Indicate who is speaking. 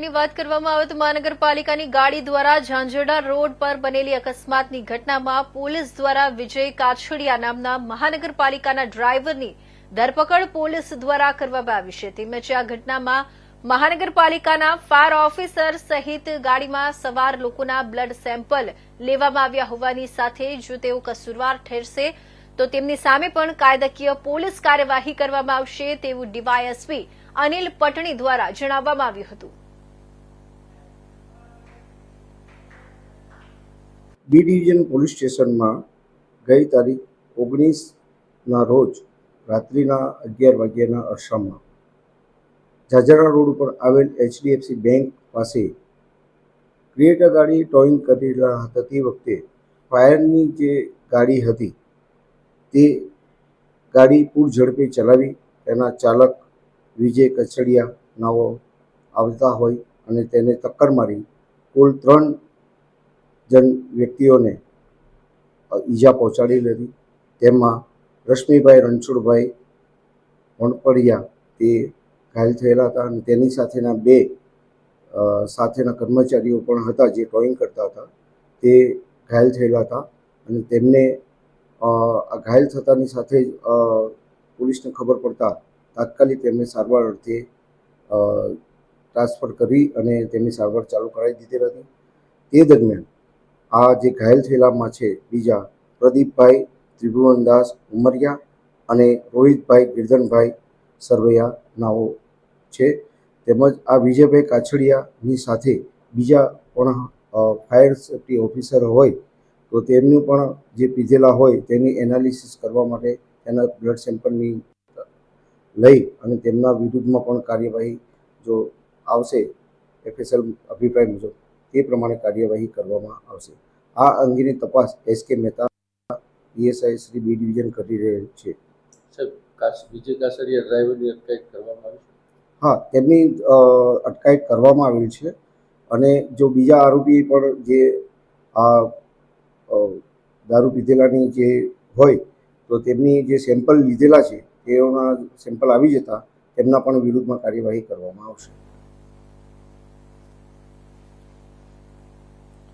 Speaker 1: ની વાત કરવામાં આવે તો મહાનગરપાલિકાની ગાડી દ્વારા ઝાંઝરડા રોડ પર બનેલી અકસ્માતની ઘટનામાં પોલીસ દ્વારા વિજય કાછડિયા નામના મહાનગરપાલિકાના ડ્રાઈવરની ધરપકડ પોલીસ દ્વારા કરવામાં આવી છે. તેમજ આ ઘટનામાં મહાનગરપાલિકાના ફાયર ઓફિસર સહિત ગાડીમાં સવાર લોકોના બ્લડ સેમ્પલ લેવામાં આવ્યા હોવાની સાથે જો તેઓ કસૂરવાર ઠેરશે, તો તેમની સામે પણ કાયદાકીય પોલીસ કાર્યવાહી કરવામાં આવશે તેવું ડીવાયએસપી અનિલ પટણી દ્વારા જણાવવામાં આવ્યું હતું.
Speaker 2: બી ડિવિઝન પોલીસ સ્ટેશનમાં ગઈ તારીખ ઓગણીસના રોજ રાત્રિના અગિયાર વાગ્યાના અરસામાં ઝાઝરા રોડ ઉપર આવેલ એચડીએફસી બેંક પાસે ક્રિએટર ગાડી ટોઈંગ કરી રહ્યા હતા તે વખતે ફાયરની જે ગાડી હતી તે ગાડી પૂર ઝડપે ચલાવી તેના ચાલક વિજય કચડિયા નાઓ આવતા હોય અને તેને ટક્કર મારી કુલ ત્રણ જન વ્યક્તિઓને ઈજા પહોંચાડી હતી તેમાં રશ્મિભાઈ રણછોડભાઈ વણપડિયા તે ઘાયલ થયેલા હતા અને તેની સાથેના બે સાથેના કર્મચારીઓ પણ હતા જે ડ્રોઈંગ કરતા હતા. તે ઘાયલ થયેલા હતા અને તેમને આ ઘાયલ થતાની સાથે જ પોલીસને ખબર પડતા તાત્કાલિક તેમને સારવાર અર્થે ટ્રાન્સફર કરી અને તેમની સારવાર ચાલુ કરાવી દીધેલ હતી. તે દરમિયાન આ જે ઘાયલ થયેલામાં છે, બીજા પ્રદીપભાઈ ત્રિભુવનદાસ ઉમરિયા અને રોહિતભાઈ ગિરધનભાઈ સરવૈયા નાઓ છે. તેમજ આ વિજયભાઈ કાછડિયાની સાથે બીજા પણ ફાયર સેફ્ટી ઓફિસર હોય, તો તેમનું પણ જે પીધેલા હોય તેની એનાલિસિસ કરવા માટે તેના બ્લડ સેમ્પલની લઈ અને તેમના વિરુદ્ધમાં પણ કાર્યવાહી જો આવશે, એફએસએલ અભિપ્રાય મુજબ. તે પ્રમાણે કાર્યવાહી કરવામાં આવશે. આ અંગેની તપાસ S K Mehta PSI Shri B division કરી રહેલ છે.
Speaker 3: વિજય કાસડિયા ડ્રાઈવરની અટકાયત કરવામાં આવી
Speaker 2: હા તેમની અટકાયત કરવામાં આવેલ છે. અને જો બીજા આરોપી પણ જે આ દારૂ પીધેલાની જે હોય તો તેમની જે સેમ્પલ લીધેલા છે તેઓના સેમ્પલ આવી જતા તેમના પણ વિરુદ્ધમાં કાર્યવાહી કરવામાં આવશે.